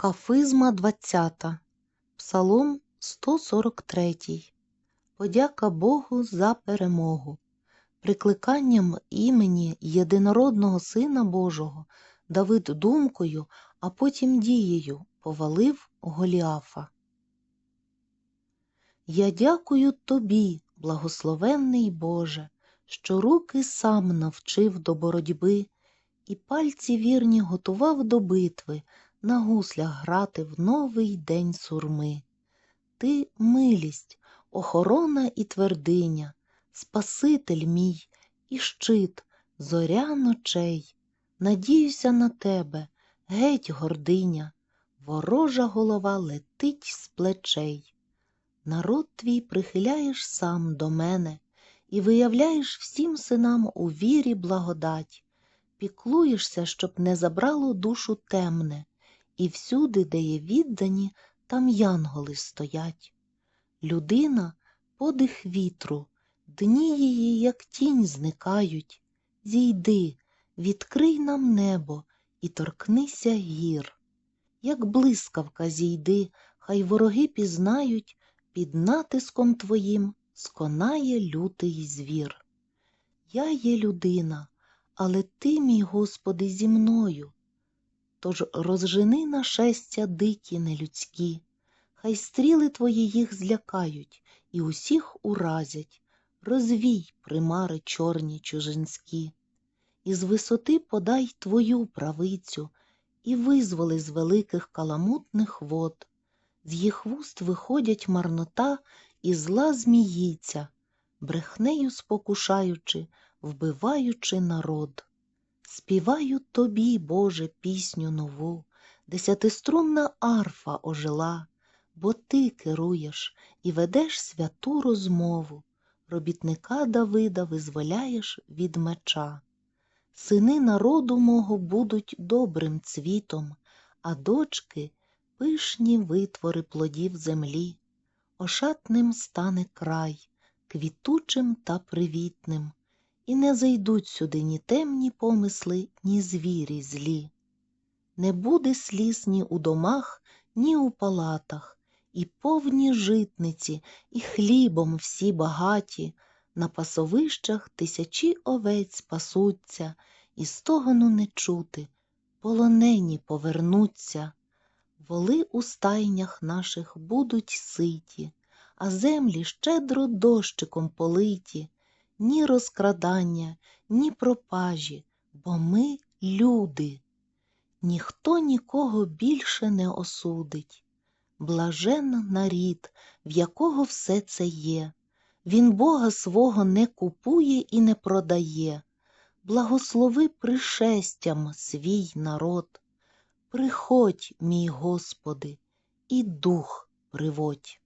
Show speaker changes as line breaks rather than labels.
Кафизма 20. Псалом 143. Подяка Богу за перемогу. Прикликанням імені єдинородного Сина Божого Давид думкою, а потім дією повалив Голіафа. Я дякую тобі, благословенний Боже, що руки сам навчив до боротьби, і пальці вірні готував до битви, на гуслях грати в новий день сурми. Ти милість, охорона і твердиня, Спаситель мій і щит, зоря ночей. Надіюся на тебе, геть гординя, ворожа голова летить з плечей. Народ твій прихиляєш сам до мене і виявляєш всім синам у вірі благодать, піклуєшся, щоб не забрало душу темне, і всюди, де є віддані, там янголи стоять. Людина подих вітру, дні її, як тінь, зникають. Зійди, відкрий нам небо і торкнися гір. Як блискавка зійди, хай вороги пізнають, під натиском твоїм сконає лютий звір. Я є людина, але ти, мій Господи, зі мною. Тож розжени нашестя дикі нелюдські, хай стріли твої їх злякають і усіх уразять, розвій примари чорні чужинські, і з висоти подай твою правицю і визволи з великих каламутних вод. З їх вуст виходять марнота і зла зміїться, брехнею спокушаючи, вбиваючи народ. Співаю тобі, Боже, пісню нову, десятиструнна арфа ожила, бо ти керуєш і ведеш святу розмову, робітника Давида визволяєш від меча. Сини народу мого будуть добрим цвітом, а дочки пишні витвори плодів землі. Ошатним стане край, квітучим та привітним, і не зайдуть сюди ні темні помисли, ні звірі злі. Не буде сліз ні у домах, ні у палатах, і повні житниці, і хлібом всі багаті, на пасовищах тисячі овець пасуться, і стогону не чути, полонені повернуться. Воли у стайнях наших будуть ситі, а землі щедро дощиком политі, ні розкрадання, ні пропажі, бо ми люди. Ніхто нікого більше не осудить. Блажен нарід, в якого все це є. Він Бога свого не купує і не продає. Благослови пришестям свій народ. Приходь, мій Господи, і дух приводь.